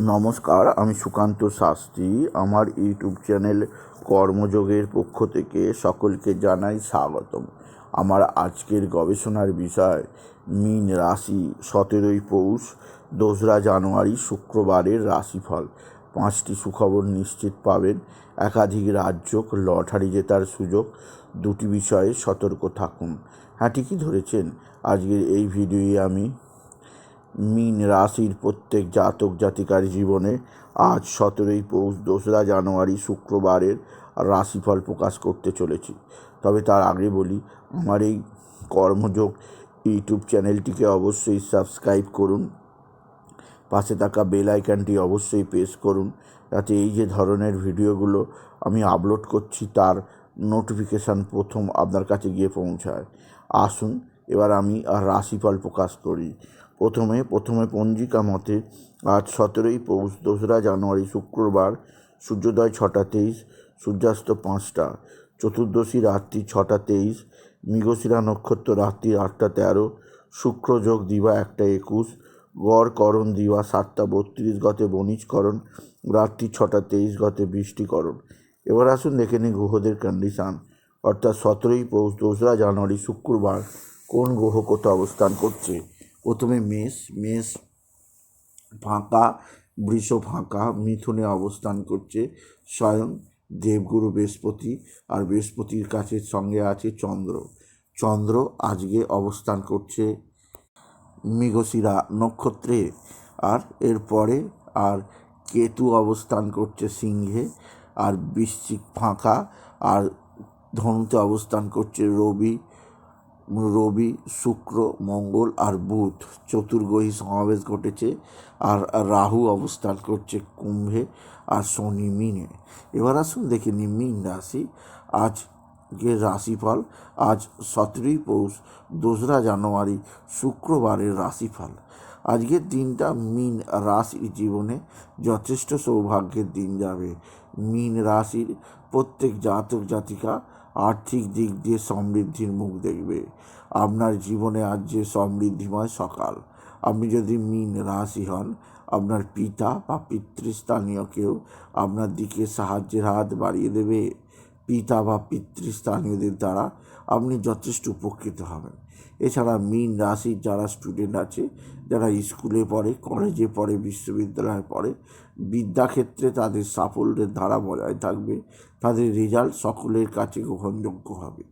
নমস্কার, আমি সুকান্ত শাস্ত্রী। আমার ইউটিউব চ্যানেল কর্মযোগের পক্ষ থেকে সকলকে জানাই স্বাগতম। আমার আজকের গবেষণার বিষয়, মীন রাশি সতেরোই পৌষ, দোসরা জানুয়ারি শুক্রবারের রাশিফল। পাঁচটি সুখবর নিশ্চিত পাবেন। একাধিক রাজ্য লটারি জেতার সুযোগ, দুটি বিষয়ে সতর্ক থাকুন। হ্যাঁ ঠিকই ধরেছেন। আজকের এই ভিডিওয়ে আমি মীন রাশির প্রত্যেক জাতক জাতিকার জীবনে আজ সতেরোই পৌষ দোসরা জানুয়ারি শুক্রবারের রাশিফল প্রকাশ করতে চলেছি। তবে তার আগে বলি, আমার এই কর্মযোগ ইউটিউব চ্যানেলটিকে অবশ্যই সাবস্ক্রাইব করুন। পাশে থাকা বেল আইকনটি অবশ্যই প্রেস করুন। যাতে এই যে ধরনের ভিডিওগুলো আমি আপলোড করছি, তার নোটিফিকেশান প্রথম আপনার কাছে গিয়ে পৌঁছায়। আসুন, এবার আমি রাশিফল প্রকাশ করি। প্রথমে প্রথমে পঞ্জিকা মতে আজ সতেরোই পৌষ, দোসরা জানুয়ারি, শুক্রবার, সূর্যোদয় ছটা তেইশ, সূর্যাস্ত পাঁচটা, চতুর্দশী রাত্রি ছটা তেইশ, মৃগশিরা নক্ষত্র রাত্রি আটটা তেরো শুক্রযোগ দিবা একটা একুশ, গড় করণ দিবা সাতটা বত্রিশ, গতে বণিজকরণ রাত্রি ছটা তেইশ, গতে বৃষ্টিকরণ। এবার আসুন দেখে নিই গ্রহদের কন্ডিশান অর্থাৎ সতেরোই পৌষ, দোসরা জানুয়ারি, শুক্রবার কোন গ্রহ কোথাও অবস্থান করছে? প্রথমে মেষ মেষ ফাঁকা, বৃষ ফাঁকা, মিথুনে অবস্থান করছে স্বয়ং দেবগুরু বৃহস্পতি আর বৃহস্পতির কাছে সঙ্গে আছে চন্দ্র। চন্দ্র আজকে অবস্থান করছে মৃগশিরা নক্ষত্রে আর এরপরে আর কেতু অবস্থান করছে সিংহে আর বৃশ্চিক ফাঁকা আর ধনুতে অবস্থান করছে রবি রবি, শুক্র, মঙ্গল আর বুধ। চতুর্গ্রহী সমাবেশ ঘটেছে আর রাহু অবস্থান করছে কুম্ভে আর শনি মিনে। এবার আসুন দেখে নি মিন রাশি আজকের রাশিফল? আজ সতেরোই পৌষ, দোসরা জানুয়ারি, শুক্রবারের রাশিফল। আজকের দিনটা মিন রাশির জীবনে যথেষ্ট সৌভাগ্যের দিন যাবে। মিন রাশির প্রত্যেক জাতক জাতিকা আর্থিক দিক দিয়ে সমৃদ্ধির মুখ দেখবে। আপনার জীবনে আজ যে সমৃদ্ধিময় সকাল। আপনি যদি মিন রাশি হন, আপনার পিতা বা পিতৃস্থানীয় কেউ আপনার দিকে সাহায্যের হাত বাড়িয়ে দেবে। পিতা বা পিতৃস্থানীয়দের দ্বারা আপনি যথেষ্ট উপকৃত হবেন। এছাড়া মিন রাশির যারা স্টুডেন্ট আছে, যারা স্কুলে পড়ে কলেজে পড়ে, বিশ্ববিদ্যালয়ে পড়ে, বিদ্যাক্ষেত্রে তাদের সাফল্যের ধারা বজায় থাকবে। তাদের রেজাল্ট সকলের কাছে গ্রহণযোগ্য হবে।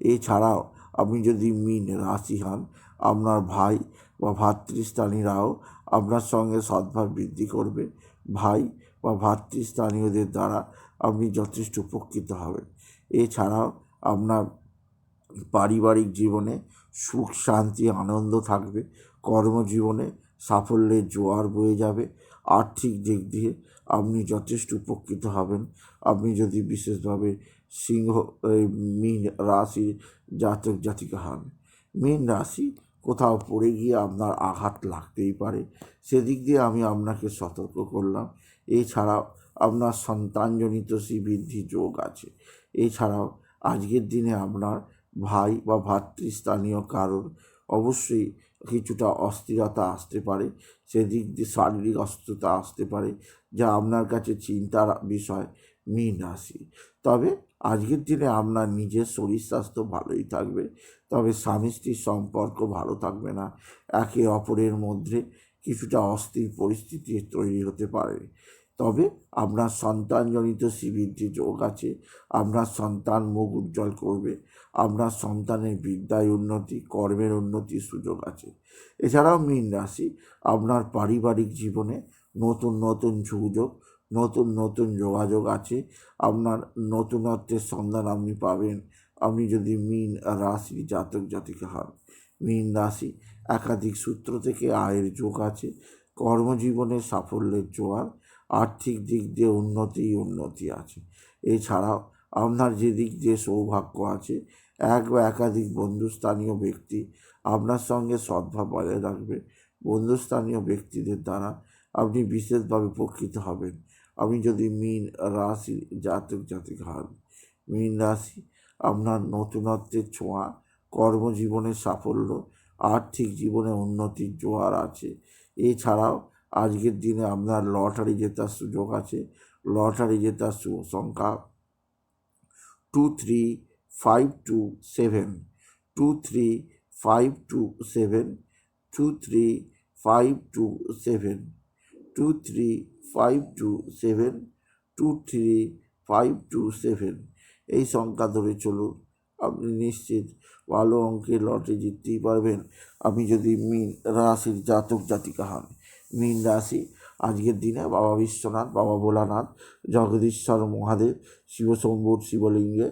এছাড়াও আপনি যদি মিন রাশি হন, আপনার ভাই বা ভাতৃস্থানীয়রাও আপনার সঙ্গে সদ্ভাব বৃদ্ধি করবে। ভাই বা ভাতৃস্থানীয়দের দ্বারা আপনি যথেষ্ট উপকৃত হবেন। এছাড়াও আপনার পারিবারিক জীবনে সুখ, শান্তি, আনন্দ থাকবে। কর্মজীবনে সাফল্যের জোয়ার বয়ে যাবে। আর্থিক দিক দিয়ে আপনি যথেষ্ট উপকৃত হবেন। আপনি যদি বিশেষভাবে সিংহ মীন রাশির জাতক জাতিকা হন। মীন রাশি কোথাও পড়ে গিয়ে আপনার আঘাত লাগতেই পারে। সেদিক দিয়ে আমি আপনাকে সতর্ক করলাম। এছাড়াও আপনার সন্তানজনিত শ্রীবৃদ্ধি যোগ আছে। এছাড়াও আজকের দিনে আপনার ভাই বা ভাতৃস্থানীয় কারোর অবশ্যই কিছুটা অস্থিরতা আসতে পারে, সেদিক দিয়ে শারীরিক অস্থিরতা আসতে পারে, যা আপনার কাছে চিন্তার বিষয়। মীন রাশি। তবে আজকের দিনে আপনার নিজের শরীর স্বাস্থ্য ভালোই থাকবে, তবে স্বামী স্ত্রীর সম্পর্ক ভালো থাকবে না। একে অপরের মধ্যে কিছুটা অস্থির পরিস্থিতি তৈরি হতে পারে। তবে আপনার সন্তানজনিত শ্রীবৃদ্ধি যোগ আছে, আপনার সন্তান মুখ উজ্জ্বল করবে আপনার সন্তানের বিদ্যায় উন্নতি, কর্মের উন্নতির সুযোগ আছে। এছাড়াও মীন রাশি, আপনার পারিবারিক জীবনে নতুন নতুন সুযোগ, নতুন নতুন যোগাযোগ আছে। আপনার নতুনত্বের সন্ধান আপনি পাবেন। আপনি যদি মীন রাশি জাতক জাতিকা হন, মীন রাশি একাধিক সূত্র থেকে আয়ের যোগ আছে, কর্মজীবনে সাফল্যের জোয়ার, আর্থিক দিক দিয়ে উন্নতি উন্নতি আছে। এছাড়াও আপনার যে দিক দিয়ে সৌভাগ্য আছে, এক বা একাধিক বন্ধুস্থানীয় ব্যক্তি আপনার সঙ্গে সদ্ভাব বজায় রাখবে। বন্ধুস্থানীয় ব্যক্তিদের দ্বারা আপনি বিশেষভাবে উপকৃত হবেন। আপনি যদি মিন রাশি জাতক জাতিক হন, মিন রাশি আপনার নতুনত্বের ছোঁয়া, কর্মজীবনের সাফল্য, আর্থিক জীবনে উন্নতির জোয়ার আছে। এছাড়াও আজকের দিনে আপনার লটারি জেতার সুযোগ আছে। লটারি জেতার শুভ সংখ্যা two three five two seven two three five two seven two three five two seven two three five two seven two three five two seven এই সংখ্যা ধরে চলুন, আপনি নিশ্চিত ভালো অঙ্কের লটে জিততেই পারবেন। আপনি যদি মিন রাশির জাতক জাতিকা হন, মিন রাশি আজকের দিনে বাবা বিশ্বনাথ, বাবা ভোলানাথ, জগদীশ্বর মহাদেব, শিবশম্ভুর শিবলিঙ্গে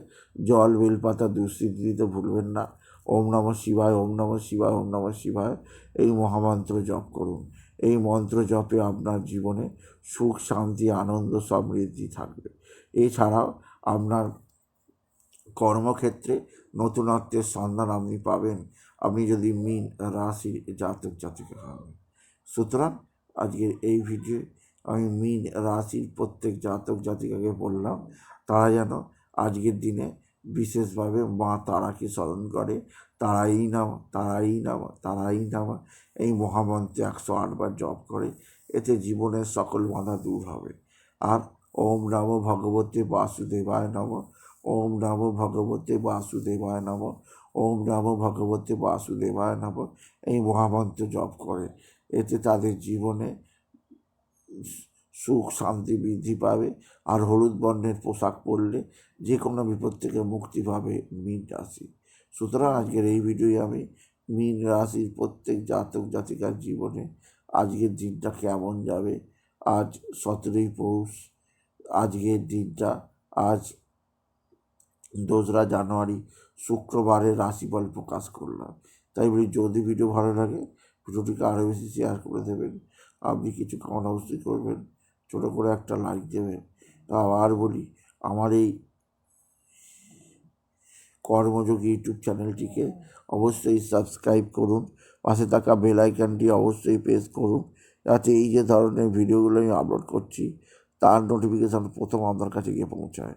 জল, বেলপাতা দুস্থিতি দিতে ভুলবেন না। ওম নম শিবায়, ওম নম শিবায়, ওম নম শিবায়। এই মহামন্ত্র জপ করুন। এই মন্ত্র জপে আপনার জীবনে সুখ, শান্তি, আনন্দ সমৃদ্ধি থাকবে। এছাড়াও আপনার কর্মক্ষেত্রে নতুনত্বের সন্ধান আপনি পাবেন। আপনি যদি মিন রাশির জাতক জাতিকা হন সুতরাং আজকের এই ভিডিও আমি মিন রাশির প্রত্যেক জাতক জাতিকাকে বললাম, তারা যেন আজকের দিনে বিশেষভাবে মা তারাকে স্মরণ করে। তারাই নাম তারাই নাম তারাই নাম। এই মহামন্ত্রে একশো আটবার জপ করে, এতে জীবনের সকল বাধা দূর হবে। আর ওম নম ভগবতে বাসুদেবায় নম। ওম নম ভগবতে বাসুদেবায় নম। ওম নম ভগবতে বাসুদেবায় নম। এই মহামন্ত্র জপ করে। এতে তাদের জীবনে সুখ, শান্তি বৃদ্ধি পাবে। আর হলুদ বর্ণের পোশাক পরলে যে কোনো বিপদ থেকে মুক্তি পাবে মীন রাশি। সুতরাং আজকের এই ভিডিওয়ে আমি মীন রাশির প্রত্যেক জাতক জাতিকার জীবনে আজকের দিনটা কেমন যাবে? আজ সতেরোই পৌষ, আজকের দিনটা আজ দোসরা জানুয়ারি, শুক্রবারে রাশিফল প্রকাশ করলাম। তাই বলি, যদি ভিডিও ভালো লাগে, ভিডিওটিকে আরও বেশি শেয়ার করে দেবেন। আপনি কিছু কামন অবশ্যই করবেন, ছোটো করে একটা লাইক দেবেন। আবার বলি, আমার এই কর্মযোগী ইউটিউব চ্যানেলটিকে অবশ্যই সাবস্ক্রাইব করুন। পাশে থাকা বেল অবশ্যই প্রেস করুন। যাতে এই যে ধরনের ভিডিওগুলো আমি আপলোড করছি, তার নোটিফিকেশান প্রথম আপনার কাছে গিয়ে পৌঁছায়।